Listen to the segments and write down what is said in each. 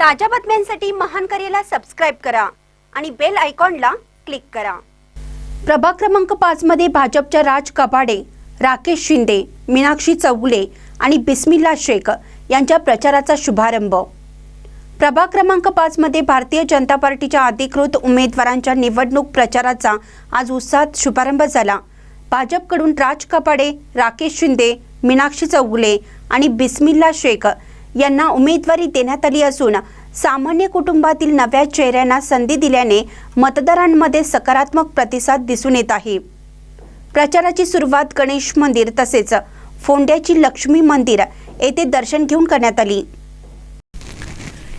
ताज्या बातम्यांसाठी महान करेला सबस्क्राईब करा आणि बेल आयकॉनला क्लिक करा. प्रभाग क्रमांक पाच मध्ये भाजपच्या राज कपाडे राकेश शिंदे मीनाक्षी चौगुले आणि बिस्मिल्ला शेख यांच्या प्रचाराचा शुभारंभ. प्रभाग क्रमांक पाच मध्ये भारतीय जनता पार्टीच्या अधिकृत उमेदवारांच्या निवडणूक प्रचाराचा आज उत्साहात शुभारंभ झाला. भाजपकडून राज कपाडे राकेश शिंदे मीनाक्षी चौगुले आणि बिस्मिल्ला शेख यांना उमेदवारी देण्यात आली असून सामान्य कुटुंबातील नव्या चेहऱ्यांना संधी दिल्याने मतदारांमध्ये सकारात्मक प्रतिसाद दिसून येत आहे. प्रचाराची सुरुवात गणेश मंदिर तसेच फोंड्याची लक्ष्मी मंदिर येथे दर्शन घेऊन करण्यात आली.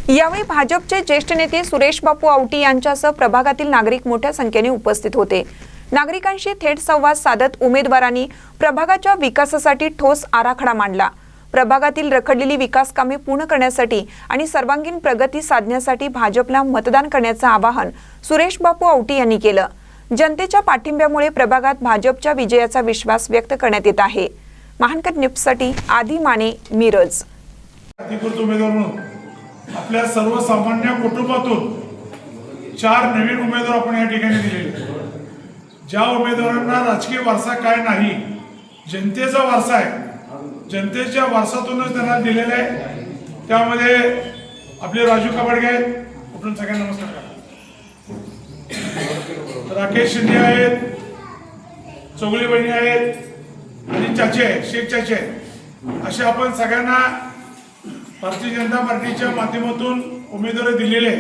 यावेळी भाजपचे ज्येष्ठ नेते सुरेश बापू आवटी यांच्यासह प्रभागातील नागरिक मोठ्या संख्येने उपस्थित होते. नागरिकांशी थेट संवाद साधत उमेदवारांनी प्रभागाच्या विकासासाठी ठोस आराखडा मांडला. प्रभागातील रखडलेली विकास कामे पूर्ण करण्यासाठी आणि सर्वांगीण प्रगती साधण्यासाठी भाजपला मतदान करण्याचं आवाहन सुरेश बापू औटी यांनी केलं. जनतेच्या पाठिंब्यामुळे प्रभागात भाजपच्या विजयाचा विश्वास व्यक्त करण्यात येत आहे. महानकर न्यूजसाठी आदी माने मिरज. आपल्या सर्वसामान्य कुटुंबातून चार नवीन उमेदवार आपण या ठिकाणी दिलेले ज्या उमेदवारांना राजकीय वारसा काय नाही जनतेचा वारसा आहे जनतेच्या वारसातूनच त्यांना दिलेलं आहे. त्यामध्ये आपले राजू कबाडगे आहेत. आपण सगळ्यांना नमस्कार राकेश शिंदे आहेत. चौगली बहिणी आहेत. आणि चाचे आहेत. शेख चाचे आहेत. असे आपण सगळ्यांना भारतीय जनता पार्टीच्या माध्यमातून उमेदवारी दिलेले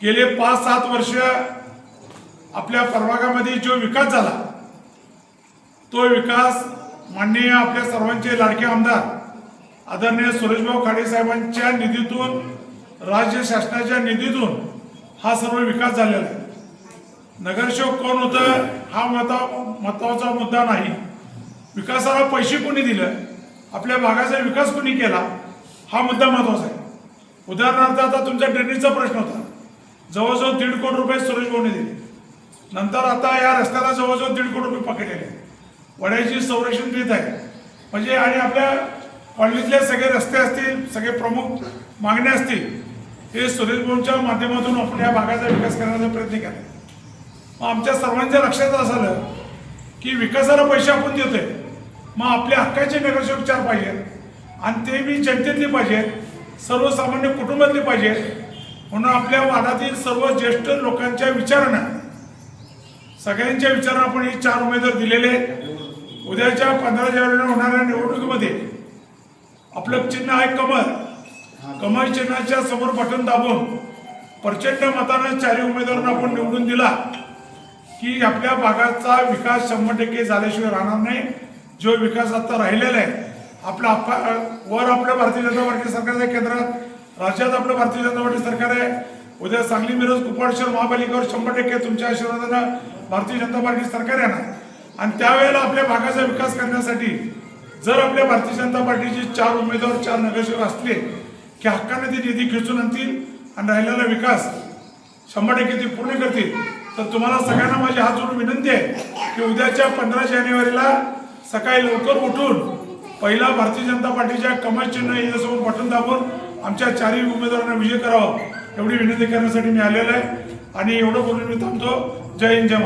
गेले पाच सात वर्ष आपल्या प्रभागामध्ये जो विकास झाला तो विकास माननीय आपल्या सर्वांचे लाडके आमदार आदरणीय सुरेशभाऊ खाडे साहेबांच्या निधीतून राज्य शासनाच्या निधीतून हा सर्व विकास झालेला आहे. नगरसेवक कोण होतं हा मता महत्त्वाचा मुद्दा नाही. विकासाला पैसे कोणी दिलं आपल्या भागाचा विकास कोणी केला हा मुद्दा महत्त्वाचा आहे. उदाहरणार्थ आता तुमच्या ड्रेनेजचा प्रश्न होता. जवळजवळ दीड कोटी रुपये सुरेश भाऊने दिले. नंतर आता या रस्त्याला जवळजवळ दीड कोटी रुपये पकडलेले आहेत. वड्याची संरक्षण देत आहे. म्हणजे आणि आपल्या कॉलनीतले सगळे रस्ते असतील सगळे प्रमुख मागण्या असतील हे सुरेश भाऊंच्या माध्यमातून आपण या भागाचा विकास करण्याचा प्रयत्न केला. मग आमच्या सर्वांच्या लक्षात असलं की विकासाला पैसे आपण देतोय. मग आपल्या हक्काचे नगरसेवक चार पाहिजेत. आणि ते मी जनतेतले पाहिजेत सर्वसामान्य कुटुंबातले पाहिजे म्हणून आपल्या वादातील सर्व ज्येष्ठ लोकांच्या विचारानं सगळ्यांच्या विचारानं आपण हे चार उमेदवार दिलेले आहेत. उद्याच्या पंधरा जानेवारीला होणाऱ्या निवडणुकीमध्ये आपलं चिन्ह आहे कमल कमल चिन्हाच्या समोर बटन दाबून प्रचंड मतानं चारही उमेदवारांना आपण निवडून दिला. की आपल्या भागाचा विकास शंभर टक्के झाल्याशिवाय राहणार नाही. जो विकास आता राहिलेला आहे आपला अप्पा वर आपलं भारतीय जनता पार्टी सरकार आहे केंद्रात राज्यात आपलं भारतीय जनता पार्टी सरकार आहे. उद्या सांगली मिरज कुपवाड शहर महापालिकेवर शंभर टक्के तुमच्या आशीर्वादानं भारतीय जनता पार्टी सरकार येणार. आणि त्यावेळेला आपल्या भागाचा विकास करण्यासाठी जर आपल्या भारतीय जनता पार्टीचे चार उमेदवार चार नगरसेवक असले की हक्काने ते निधी खेचून आणतील आणि राहिलेला विकास शंभर टक्के ते पूर्ण करतील तर तुम्हाला सगळ्यांना माझी हात जोडून विनंती आहे की उद्याच्या पंधरा जानेवारीला सकाळी लवकर उठून पहिला भारतीय जनता पार्टीच्या कमल चिन्ह याच्यासमोर बटन दाबून आमच्या चारही उमेदवारांना विजय करावा एवढी विनंती करण्यासाठी मी आलेलो आहे. आणि एवढं बोलून मी थांबतो. जय हिंद जय